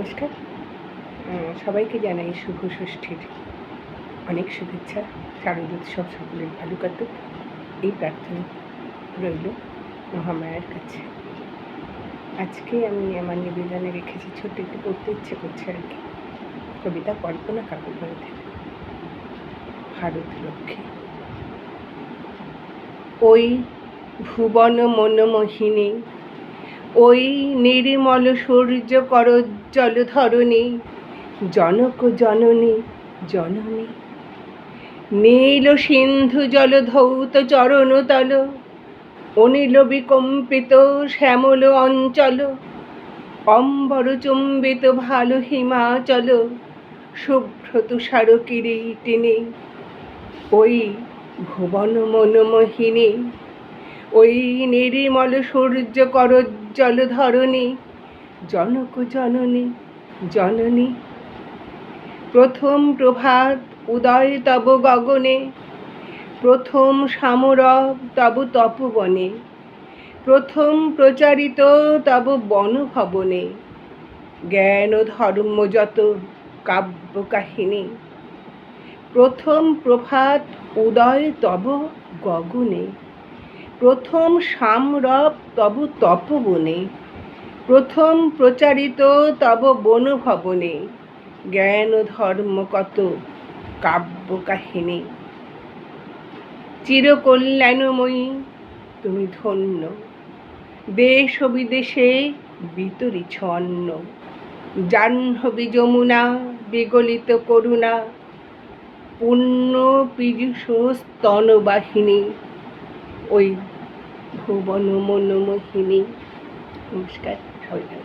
নমস্কার। সবাইকে জানাই শুভ ষষ্ঠীর অনেক শুভেচ্ছা। শারদোৎসব সকলের ভালো কাটুক। এই প্রার্থনা রইল মহামায়ার কাছে। আজকে আমি আমার নিবেদনে রেখেছি ছোট্ট একটু পড়তে ইচ্ছে করছে আর কি। কবিতা কল্পনা থেকে ভারত লক্ষ্মী ওই ভুবন মনমোহিনী ওই নিরিমল সূর্য করজ্জল ধরণী, জনক জননী জননী। নীল সিন্ধু জল ধৌত চরণ তল অনিল বিকম্পিত শ্যামল অঞ্চল, অম্বর চুম্বিত ভালো হিমাচল শুভ্র তুষার কিরীটিনী, ওই ভুবন মনমোহিনী। ওই নির্মল সূর্য করজ্জল ধরণী, জনক জননী জননী। প্রথম প্রভাত উদয় তব গগনে, প্রথম সামরব তব তপবনে, প্রথম প্রচারিত তব বনভবনে। জ্ঞান ধর্ম যত কাব্য কাহিনী, প্রথম প্রভাত উদয় তব গগনে। প্রথম সামরব তব তপবনে, প্রথম প্রচারিত তব বনভবনে জ্ঞান ধর্ম কত কাব্য কাহিনী চিরকল্যাণময়ী, তুমি ধন্য, দেশ ও বিদেশে বিতরিছ অন্ন জাহ্নবী যমুনা বিগলিত করুণা পূর্ণ পীযুষ স্তনবাহিনী ওই ভুবন মন মহিমী নমস্কার সবাই